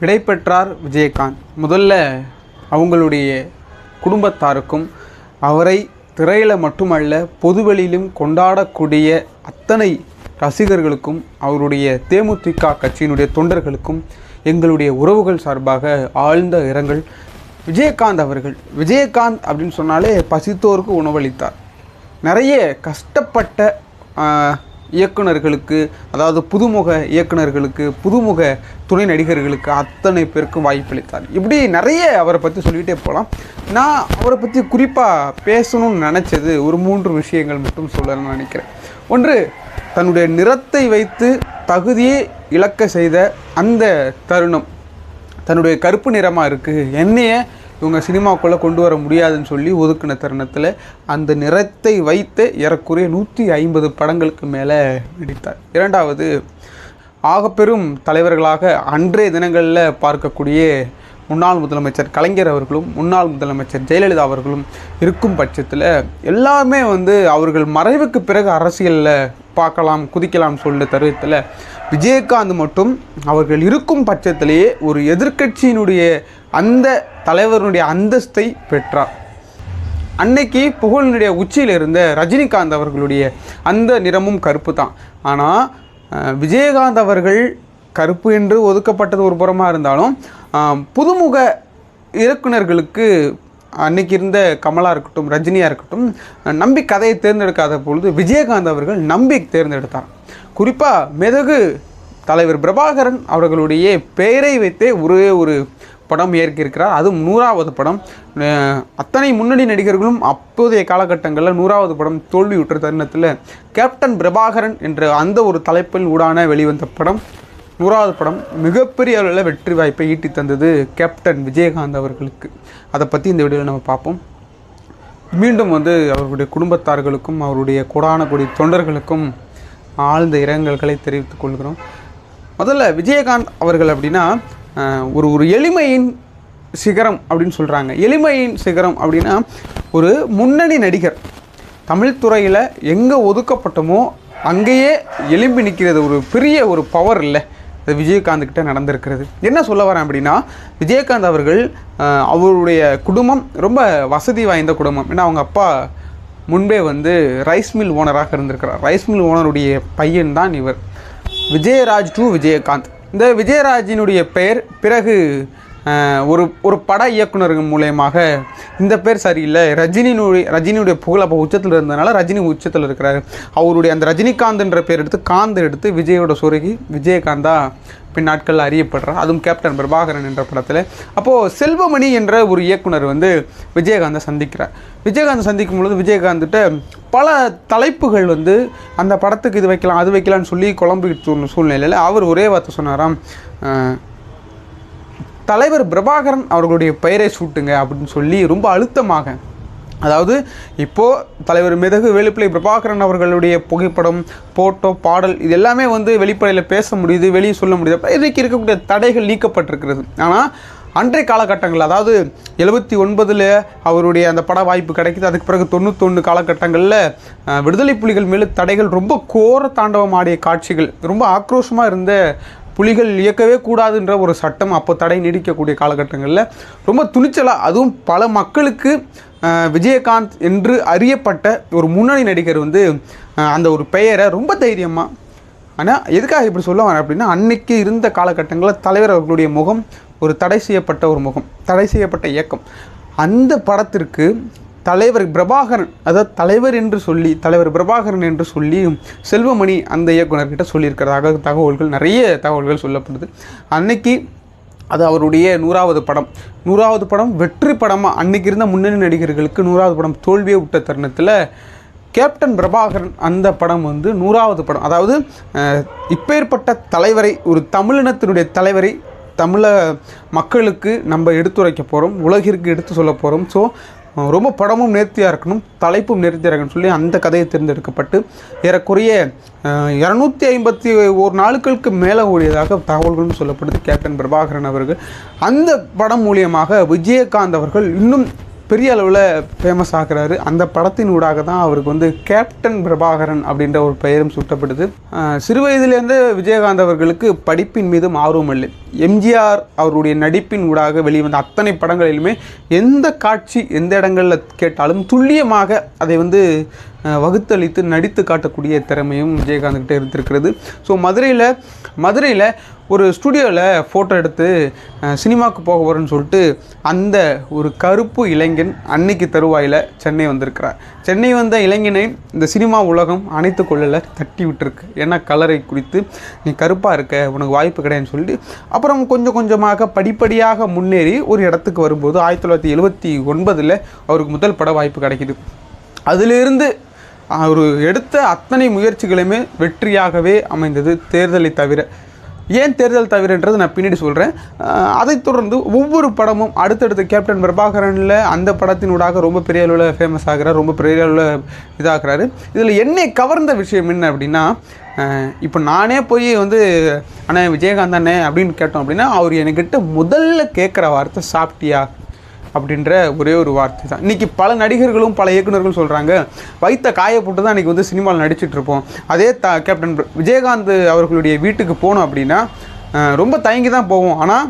விடை பெற்றார் விஜயகாந்த். முதல்ல அவங்களுடைய குடும்பத்தாருக்கும் அவரை திரையில் மட்டுமல்ல பொதுவெளியிலும் கொண்டாடக்கூடிய அத்தனை ரசிகர்களுக்கும் அவருடைய தேமுதிக கட்சியினுடைய தொண்டர்களுக்கும் எங்களுடைய உறவுகள் சார்பாக ஆழ்ந்த இரங்கல். விஜயகாந்த் அவர்கள் விஜயகாந்த் அப்படின்னு சொன்னாலே பசித்தோருக்கு உணவளித்தார். நிறைய கஷ்டப்பட்ட இயக்குநர்களுக்கு இயக்குனர்களுக்கு அதாவது புதுமுக இயக்குனர்களுக்கு புதுமுக துணை நடிகர்களுக்கு அத்தனை பேருக்கும் வாய்ப்பளித்தார். இப்படி நிறைய அவரை பற்றி சொல்லிகிட்டே போகலாம் நான் அவரை பற்றி குறிப்பாக பேசணும்னு நினச்சது ஒரு மூன்று விஷயங்கள் மட்டும் சொல்லணும்னு நினைக்கிறேன். ஒன்று தன்னுடைய நிறத்தை வைத்து தகுதியை இழக்க செய்த அந்த தருணம் தன்னுடைய கருப்பு நிறமாக இருக்குது என்னையே இவங்க சினிமாக்குள்ளே கொண்டு வர முடியாதுன்னு சொல்லி ஒதுக்கின தருணத்தில் அந்த நிறத்தை வைத்து ஏறக்குறைய நூற்றி ஐம்பது படங்களுக்கு மேலே நடித்தார். இரண்டாவது ஆகப்பெரும் தலைவர்களாக அன்றைய தினங்களில் பார்க்கக்கூடிய முன்னாள் முதலமைச்சர் கலைஞர் அவர்களும் முன்னாள் முதலமைச்சர் ஜெயலலிதா அவர்களும் இருக்கும் பட்சத்தில் எல்லாமே வந்து அவர்கள் மறைவுக்கு பிறகு அரசியலில் பார்க்கலாம் குதிக்கலாம் சொல்ல தருவத்தில் விஜயகாந்த் மட்டும் அவர்கள் இருக்கும் பட்சத்திலேயே ஒரு எதிர்க்கட்சியினுடைய அந்த தலைவருடைய அந்தஸ்தை பெற்றார். அன்னைக்கு புகழினுடைய உச்சியில் இருந்த ரஜினிகாந்த் அவர்களுடைய அந்த நிறமும் கருப்பு தான். ஆனால் விஜயகாந்த் அவர்கள் கருப்பு என்று ஒதுக்கப்பட்டது ஒரு புறமாக இருந்தாலும் புதுமுக இயக்குனர்களுக்கு அன்னைக்கு இருந்த கமலா இருக்கட்டும் ரஜினியாக இருக்கட்டும் நம்பி கதையை தேர்ந்தெடுக்காத பொழுது விஜயகாந்த் அவர்கள் நம்பி தேர்ந்தெடுத்தார். குறிப்பாக மெதகு தலைவர் பிரபாகரன் அவர்களுடைய பெயரை வைத்தே ஒரே ஒரு படம் ஏற்கியிருக்கிறார் அதுவும் நூறாவது படம். அத்தனை முன்னணி நடிகர்களும் அப்போதைய காலகட்டங்களில் நூறாவது படம் தோல்வியுற்ற தருணத்தில் கேப்டன் பிரபாகரன் என்ற அந்த ஒரு தலைப்பில் ஊடான வெளிவந்த படம். நூறாவது படம் மிகப்பெரிய அளவில் வெற்றி வாய்ப்பை ஈட்டி தந்தது கேப்டன் விஜயகாந்த் அவர்களுக்கு. அதை பற்றி இந்த வீடியோவில் நம்ம பார்ப்போம் மீண்டும் வந்து அவருடைய குடும்பத்தார்களுக்கும் அவருடைய கொடான கொடி தொண்டர்களுக்கும் ஆழ்ந்த இரங்கல்களை தெரிவித்துக் கொள்கிறோம். முதல்ல விஜயகாந்த் அவர்கள் அப்படின்னா ஒரு ஒரு எளிமையின் சிகரம் அப்படின்னு சொல்கிறாங்க எளிமையின் சிகரம் அப்படின்னா ஒரு முன்னணி நடிகர் தமிழ் துறையில் எங்கே ஒதுக்கப்பட்டமோ அங்கேயே எலும்பி நிற்கிறது ஒரு பெரிய ஒரு பவர் இல்லை. அது விஜயகாந்த் கிட்ட நடந்திருக்கிறது. என்ன சொல்ல வரேன் அப்படின்னா விஜயகாந்த் அவர்கள் அவருடைய குடும்பம் ரொம்ப வசதி வாய்ந்த குடும்பம். ஏன்னா அவங்க அப்பா முன்பே வந்து ரைஸ் மில் ஓனராக இருந்திருக்கிறார். ரைஸ் மில் ஓனருடைய பையன் தான் இவர். விஜயராஜ் டு விஜயகாந்த். இந்த விஜயராஜினுடைய பெயர் பிறகு ஒரு ஒரு பட இயக்குனர்கள் மூலயமாக இந்த பேர் சரியில்லை. ரஜினியினுடைய ரஜினியுடைய புகழ் அப்போ உச்சத்தில் இருந்ததுனால ரஜினி உச்சத்தில் இருக்கிறாரு. அவருடைய அந்த ரஜினிகாந்த்ன்ற பேர் எடுத்து காந்த் எடுத்து விஜயோட சொருகி விஜயகாந்தா பின் நாட்களில் அறியப்படுறார். அதுவும் கேப்டன் பிரபாகரன் என்ற படத்தில். அப்போது செல்வமணி என்ற ஒரு இயக்குனர் வந்து விஜயகாந்தை சந்திக்கிறார். விஜயகாந்த் சந்திக்கும் பொழுது விஜயகாந்த்கிட்ட பல தலைப்புகள் வந்து அந்த படத்துக்கு இது வைக்கலாம் அது வைக்கலாம்னு சொல்லி குழம்பு சூழ்நிலையில் அவர் ஒரே வார்த்தை சொன்னாராம். தலைவர் பிரபாகரன் அவர்களுடைய பெயரை சூட்டுங்க அப்படின்னு சொல்லி ரொம்ப அழுத்தமாக அதாவது இப்போது தலைவர் மிதகு வேலுப்பிள்ளை பிரபாகரன் அவர்களுடைய புகைப்படம் போட்டோ பாடல் இது எல்லாமே வந்து வெளிப்படையில் பேச முடியுது வெளியே சொல்ல முடியுது. அப்ப இன்றைக்கு இருக்கக்கூடிய தடைகள் நீக்கப்பட்டிருக்கிறது. ஆனால் அன்றைய காலகட்டங்கள் அதாவது எழுபத்தி ஒன்பதில் அவருடைய அந்த பட வாய்ப்பு கிடைக்கிது. அதுக்கு பிறகு தொண்ணூத்தொன்று காலகட்டங்களில் விடுதலை புலிகள் மேலே தடைகள் ரொம்ப கோர தாண்டவம் ஆடிய காட்சிகள் ரொம்ப ஆக்ரோஷமாக இருந்த புலிகள் இயக்கவே கூடாதுன்ற ஒரு சட்டம் அப்போ தடை நீடிக்கக்கூடிய காலகட்டங்களில் ரொம்ப துணிச்சலாக அதுவும் பல மக்களுக்கு விஜயகாந்த் என்று அறியப்பட்ட ஒரு முன்னணி நடிகர் வந்து அந்த ஒரு பெயரை ரொம்ப தைரியமாக ஆனால் எதுக்காக இப்படி சொல்ல வரேன் அப்படின்னா அன்னைக்கு இருந்த காலகட்டங்களில் தலைவர் அவர்களுடைய முகம் ஒரு தடை செய்யப்பட்ட ஒரு முகம் தடை செய்யப்பட்ட இயக்கம். அந்த படத்திற்கு தலைவர் பிரபாகரன் அதாவது தலைவர் என்று சொல்லி தலைவர் பிரபாகரன் என்று சொல்லி செல்வமணி அந்த இயக்குனர்கிட்ட சொல்லியிருக்கிறதாக தகவல்கள் நிறைய தகவல்கள் சொல்லப்படுது. அன்னைக்கு அது அவருடைய நூறாவது படம். நூறாவது படம் வெற்றி படமாக அன்னைக்கு இருந்த முன்னணி நடிகர்களுக்கு நூறாவது படம் தோல்வியை விட்ட தருணத்தில் கேப்டன் பிரபாகரன் அந்த படம் வந்து நூறாவது படம். அதாவது இப்பேற்பட்ட தலைவரை ஒரு தமிழினத்தினுடைய தலைவரை தமிழ மக்களுக்கு நம்ம எடுத்துரைக்க போகிறோம் உலகிற்கு எடுத்து சொல்ல போகிறோம் ஸோ ரொம்ப படமும் நேர்த்தியாக இருக்கணும் தலைப்பும் நேர்த்தியாக இருக்கணும்னு சொல்லி அந்த கதையை தேர்ந்தெடுக்கப்பட்டு ஏறக்குறைய இரநூத்தி ஐம்பத்தி ஒரு நாட்களுக்கு மேலே ஓடியதாக தகவல்களும் சொல்லப்படுது. கேப்டன் பிரபாகரன் அவர்கள். அந்த படம் மூலியமாக விஜயகாந்த் அவர்கள் இன்னும் பெரிய அளவில் ஃபேமஸ் ஆகிறாரு. அந்த படத்தின் ஊடாக தான் அவருக்கு வந்து கேப்டன் பிரபாகரன் அப்படின்ற ஒரு பெயரும் சூட்டப்படுது. சிறு வயதிலேருந்து விஜயகாந்த் அவர்களுக்கு படிப்பின் மீதும் ஆர்வம் இல்லை எம்ஜிஆர் அவருடைய நடிப்பின் ஊடாக வெளிவந்த அத்தனை படங்களிலுமே எந்த காட்சி எந்த இடங்களில் கேட்டாலும் துல்லியமாக அதை வந்து வகுத்தளித்து நடித்து காட்டக்கூடிய திறமையும் விஜயகாந்த்கிட்ட இருந்திருக்கிறது. ஸோ மதுரையில் மதுரையில் ஒரு ஸ்டுடியோவில் ஃபோட்டோ எடுத்து சினிமாவுக்கு போக போகிறேன்னு சொல்லிட்டு அந்த ஒரு கருப்பு இளைஞன் அன்னைக்கு தருவாயில் சென்னை வந்திருக்கிறார். சென்னை வந்த இளைஞனை இந்த சினிமா உலகம் அனைத்து கொள்ளல தட்டி விட்டுருக்கு. ஏன்னா கலரை குறித்து நீ கருப்பாக இருக்க உனக்கு வாய்ப்பு கிடையாதுன்னு சொல்லிட்டு அப்புறம் கொஞ்சம் கொஞ்சமாக படிப்படியாக முன்னேறி ஒரு இடத்துக்கு வரும்போது ஆயிரத்தி தொள்ளாயிரத்தி எழுபத்தி ஒன்பதில் அவருக்கு முதல் பட வாய்ப்பு கிடைக்குது. அதிலிருந்து அவர் எடுத்த அத்தனை முயற்சிகளுமே வெற்றியாகவே அமைந்தது தேர்தலை தவிர. ஏன் தேர்தல் தவிரன்றது நான் பின்னாடி சொல்கிறேன் அதைத் தொடர்ந்து ஒவ்வொரு படமும் அடுத்தடுத்த கேப்டன் பிரபாகரனில் அந்த படத்தினூடாக ரொம்ப பெரிய அளவில் ஃபேமஸ் ஆகிறார் ரொம்ப பெரிய அளவில் இதாகிறாரு இதில் என்னை கவர்ந்த விஷயம் என்ன அப்படின்னா இப்போ நானே போய் வந்து அண்ணே விஜயகாந்த் அண்ணே அப்படின்னு கேட்டோம் அப்படின்னா அவர் என்கிட்ட முதல்ல கேட்குற வார்த்தை சாப்பிட்டியா? அப்படின்ற ஒரே ஒரு வார்த்தை தான். இன்றைக்கி பல நடிகர்களும் பல இயக்குனர்களும் சொல்கிறாங்க வைத்த காய போட்டு தான் இன்றைக்கி வந்து சினிமாவில் நடிச்சிட்டு இருப்போம். அதே த கேப்டன் விஜயகாந்த் அவர்களுடைய வீட்டுக்கு போனோம் அப்படின்னா ரொம்ப தயங்கி தான் போவோம். ஆனால்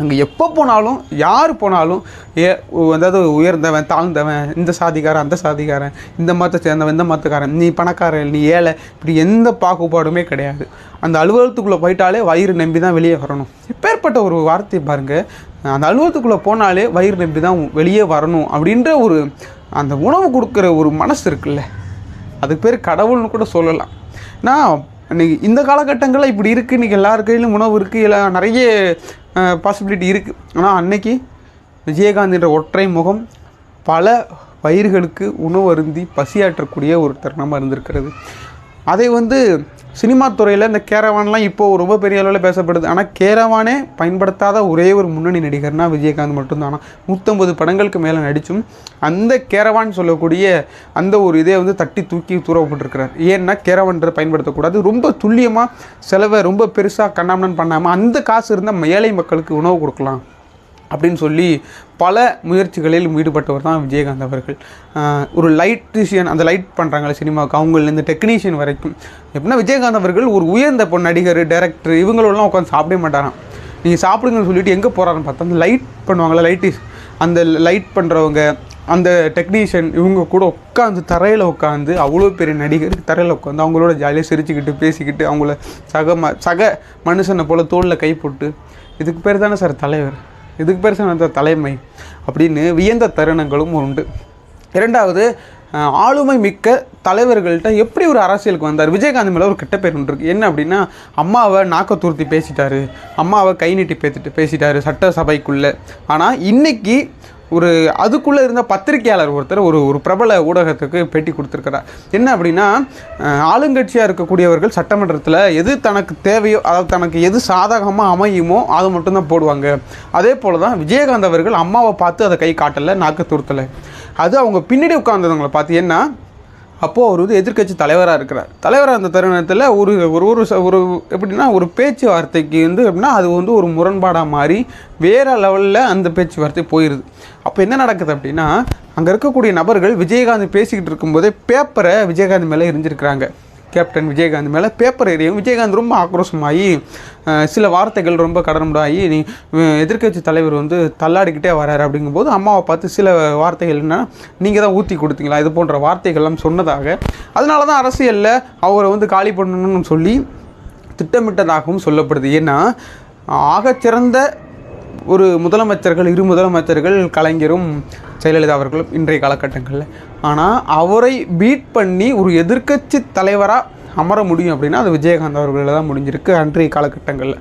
அங்கே எப்போ போனாலும் யார் போனாலும் ஏ அதாவது உயர்ந்தவன் தாழ்ந்தவன் இந்த சாதிக்காரன் அந்த சாதிக்காரன் இந்த மதத்தை சேர்ந்தவன் இந்த மதத்துக்காரன் நீ பணக்காரன் நீ ஏழை இப்படி எந்த பாகுபாடுமே கிடையாது. அந்த அலுவலகத்துக்குள்ளே போயிட்டாலே வயிறு நம்பி தான் வெளியே வரணும். இப்பேற்பட்ட ஒரு வார்த்தை பாருங்கள் அந்த அலுவலகத்துக்குள்ளே போனாலே வயிறு நம்பி தான் வெளியே வரணும் அப்படின்ற ஒரு அந்த உணவு கொடுக்குற ஒரு மனசு இருக்குல்ல. அதுக்கு பேர் கடவுள்னு கூட சொல்லலாம். நான் இன்னைக்கு இந்த காலகட்டங்களில் இப்படி இருக்குது இன்றைக்கி எல்லார் கையிலும் உணவு இருக்குது எல்லாம் நிறைய பாசிபிலிட்டி இருக்குது ஆனால் அன்னைக்கு விஜயகாந்தின்ற ஒற்றை முகம் பல பயிர்களுக்கு உணவு அருந்தி பசியாற்றக்கூடிய ஒரு தருணமாக இருந்திருக்கிறது. அதை வந்து சினிமா துறையில் இந்த கேரவான்லாம் இப்போது ரொம்ப பெரிய அளவில் பேசப்படுது. ஆனால் கேரவானே பயன்படுத்தாத ஒரே ஒரு முன்னணி நடிகர்னா விஜயகாந்த் மட்டும்தானா. நூற்றம்பது படங்களுக்கு மேலே நடித்தும் அந்த கேரவான் சொல்லக்கூடிய அந்த ஒரு இதை வந்து தட்டி தூக்கி தூரப்பட்டிருக்கிறார் ஏன்னா கேரவான்றதை பயன்படுத்தக்கூடாது. ரொம்ப துல்லியமாக செலவை ரொம்ப பெருசாக கண்ணாமணன் பண்ணாமல் அந்த காசு இருந்தால் ஏழை மக்களுக்கு உணவு கொடுக்கலாம். அப்படின்னு சொல்லி பல முயற்சிகளில் ஈடுபட்டவர் தான் விஜயகாந்த் அவர்கள். ஒரு லைட்டிஷியன் அந்த லைட் பண்ணுறாங்களே சினிமாவுக்கு அவங்கலேருந்து டெக்னீஷியன் வரைக்கும். எப்படின்னா விஜயகாந்த் அவர்கள் ஒரு உயர்ந்த இப்போ நடிகர் டேரக்டர் இவங்களெல்லாம் உட்காந்து சாப்பிடவே மாட்டாராம். நீங்கள் சாப்பிடுங்கன்னு சொல்லிட்டு எங்கே போகிறாருன்னு பார்த்தா அந்த லைட் பண்ணுவாங்களா லைட்டிஸ் அந்த லைட் பண்ணுறவங்க அந்த டெக்னீஷியன் இவங்க கூட உட்காந்து தரையில் உட்காந்து அவ்வளோ பெரிய நடிகர் தரையில் உட்காந்து அவங்களோட ஜாலியாக சிரிச்சுக்கிட்டு பேசிக்கிட்டு அவங்கள சக ம சக மனுஷனை போல் தோளில் கை போட்டு இதுக்கு பேர் தானே சார் தலைவர்? இதுக்கு பேர் சார் தலைமை அப்படின்னு வியந்த தருணங்களும் உண்டு. இரண்டாவது ஆளுமை மிக்க தலைவர்கள்ட்ட எப்படி ஒரு அரசியலுக்கு வந்தார்? விஜயகாந்த் மேலே ஒரு கெட்ட பேர் ஒன்று இருக்குது என்ன அப்படின்னா அம்மாவை நாக்க தூர்த்தி பேசிட்டாரு. அம்மாவை கை நீட்டி பேசிட்டு பேசிட்டாரு சட்டசபைக்குள்ளே. ஆனால் இன்றைக்கி ஒரு அதுக்குள்ளே இருந்த பத்திரிகையாளர் ஒருத்தர் ஒரு ஒரு பிரபல ஊடகத்துக்கு பேட்டி கொடுத்துருக்கிறார். என்ன அப்படின்னா ஆளுங்கட்சியாக இருக்கக்கூடியவர்கள் சட்டமன்றத்தில் எது தனக்கு தேவையோ அதாவது தனக்கு எது சாதகமாக அமையுமோ அதை மட்டும்தான் போடுவாங்க. அதே போல் தான் விஜயகாந்த் அவர்கள் அம்மாவை பார்த்து அதை கை காட்டலை நாக்கு துருத்தலை. அது அவங்க பின்னாடி உட்கார்ந்தவங்களை பார்த்து என்ன அப்போது அவர் வந்து எதிர்க்கட்சி தலைவராக இருக்கிறார். தலைவராக அந்த தருணத்தில் ஒரு ஒரு ஒரு ச- ஒரு எப்படின்னா ஒரு பேச்சுவார்த்தைக்கு வந்து எப்படின்னா அது வந்து ஒரு முரண்பாடாக மாறி வேறு லெவலில் அந்த பேச்சுவார்த்தை போயிடுது அப்போ என்ன நடக்குது அப்படின்னா அங்கே இருக்கக்கூடிய நபர்கள் விஜயகாந்த் பேசிக்கிட்டு இருக்கும்போதே பேப்பரை விஜயகாந்த் மேலே எரிஞ்சிருக்கிறாங்க. கேப்டன் விஜயகாந்த் மேலே பேப்பர் எரியும் விஜயகாந்த் ரொம்ப ஆக்ரோஷமாகி சில வார்த்தைகள் ரொம்ப கடனமுடாகி நீ எதிர்க்கட்சி தலைவர் வந்து தள்ளாடிக்கிட்டே வராரு அப்படிங்கும்போது அம்மாவை பார்த்து சில வார்த்தைகள் என்ன நீங்கள் தான் ஊற்றி கொடுத்தீங்களா? இது போன்ற வார்த்தைகள்லாம் சொன்னதாக. அதனால தான் அரசியலில் அவரை வந்து காலி பண்ணணும்னு சொல்லி திட்டமிட்டதாகவும் சொல்லப்படுது. ஏன்னா ஆகச்சிறந்த ஒரு முதலமைச்சர்கள் இரு முதலமைச்சர்கள் கலைஞரும் ஜெயலலிதா அவர்களும் இன்றைய காலகட்டங்களில். ஆனால் அவரை பீட் பண்ணி ஒரு எதிர்க்கட்சி தலைவராக அமர முடியும் அப்படின்னா அது விஜயகாந்த் அவர்களில் தான் முடிஞ்சிருக்கு அன்றைய காலகட்டங்களில்.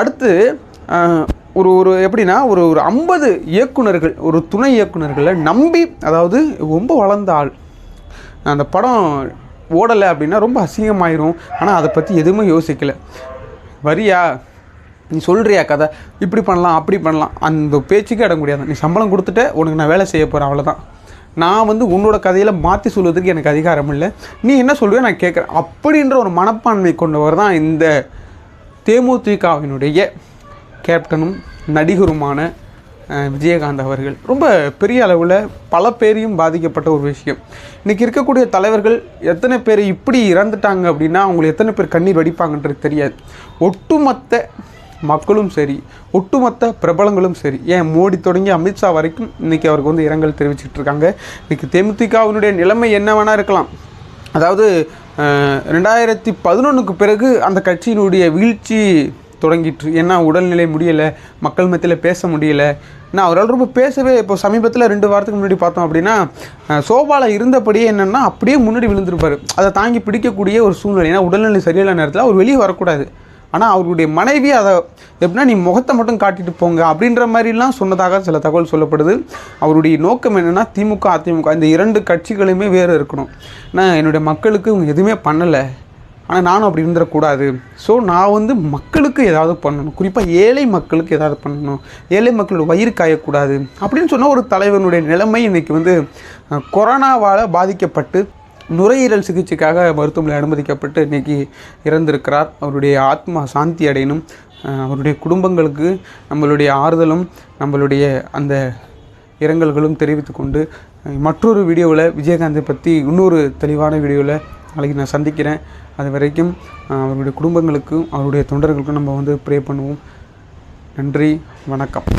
அடுத்து ஒரு ஒரு எப்படின்னா ஒரு ஒரு ஐம்பது இயக்குனர்கள் ஒரு துணை இயக்குனர்களை நம்பி அதாவது ரொம்ப வளர்ந்த ஆள். அந்த படம் ஓடலை அப்படின்னா ரொம்ப அசிங்கமாயிரும். ஆனால் அதை பற்றி எதுவுமே யோசிக்கல. வரியா? நீ சொல்கிறியா கதை? இப்படி பண்ணலாம் அப்படி பண்ணலாம். அந்த பேச்சுக்கே இடம் முடியாது நீ சம்பளம் கொடுத்துட்டு உனக்கு நான் வேலை செய்ய போகிறேன் அவ்வளோதான் நான் வந்து உன்னோட கதையில் மாற்றி சொல்வதற்கு எனக்கு அதிகாரம் இல்லை. நீ என்ன சொல்லுவே நான் கேட்குறேன். அப்படின்ற ஒரு மனப்பான்மை கொண்டவர் தான் இந்த தேமுதிகவினுடைய கேப்டனும் நடிகருமான விஜயகாந்த் அவர்கள். ரொம்ப பெரிய அளவில் பல பேரையும் பாதிக்கப்பட்ட ஒரு விஷயம். இன்றைக்கி இருக்கக்கூடிய தலைவர்கள் எத்தனை பேர் இப்படி இறந்துட்டாங்க அப்படின்னா அவங்களை எத்தனை பேர் கண்ணீர் வடிப்பாங்கன்றது தெரியாது. ஒட்டுமொத்த மக்களும் சரி ஒட்டுமொத்த பிரபலங்களும் சரி. ஏன் மோடி தொடங்கி அமித்ஷா வரைக்கும் இன்றைக்கி அவருக்கு வந்து இரங்கல் தெரிவிச்சுட்டு இருக்காங்க. இன்றைக்கி தேமுதிகவினுடைய நிலைமை என்ன வேணால் இருக்கலாம். அதாவது ரெண்டாயிரத்தி பதினொன்றுக்கு பிறகு அந்த கட்சியினுடைய வீழ்ச்சி தொடங்கிட்டு ஏன்னா உடல்நிலை முடியலை மக்கள் மத்தியில் பேச முடியலை. நான் அவரால் ரொம்ப பேசவே இப்போ சமீபத்தில் ரெண்டு வாரத்துக்கு முன்னாடி பார்த்தோம் அப்படின்னா சோபாவில் இருந்தபடியே என்னென்னா அப்படியே முன்னாடி விழுந்திருப்பார். அதை தாங்கி பிடிக்கக்கூடிய ஒரு சூழ்நிலை. ஏன்னா உடல்நிலை சரியில்லாத நேரத்தில் அவர் வெளியே வரக்கூடாது. ஆனால் அவருடைய மனைவி அதை எப்படின்னா நீ முகத்தை மட்டும் காட்டிட்டு போங்க அப்படின்ற மாதிரிலாம் சொன்னதாக சில தகவல் சொல்லப்படுது. அவருடைய நோக்கம் என்னென்னா திமுக அதிமுக இந்த இரண்டு கட்சிகளுமே வேறு இருக்கணும். நான் என்னுடைய மக்களுக்கு இவங்க எதுவுமே பண்ணலை. ஆனால் நானும் அப்படி இருந்துடக்கூடாது ஸோ நான் வந்து மக்களுக்கு ஏதாவது பண்ணணும். குறிப்பாக ஏழை மக்களுக்கு ஏதாவது பண்ணணும். ஏழை மக்களோட வயிறு காயக்கூடாது அப்படின்னு சொன்னால் ஒரு தலைவனுடைய நிலைமை இன்றைக்கி வந்து கொரோனாவால் பாதிக்கப்பட்டு நுரையீரல் சிகிச்சைக்காக மருத்துவமனை அனுமதிக்கப்பட்டு இன்னைக்கு இறந்திருக்கிறார். அவருடைய ஆத்மா சாந்தி அடையணும். அவருடைய குடும்பங்களுக்கு நம்மளுடைய ஆறுதலும் நம்மளுடைய அந்த இரங்கல்களும் தெரிவித்து கொண்டு மற்றொரு வீடியோவில் விஜயகாந்தை பற்றி இன்னொரு தெளிவான வீடியோவில் நாளைக்கு நான் சந்திக்கிறேன். அது வரைக்கும் அவருடைய குடும்பங்களுக்கும் அவருடைய தொண்டர்களுக்கும் நம்ம வந்து ப்ரே பண்ணுவோம். நன்றி வணக்கம்.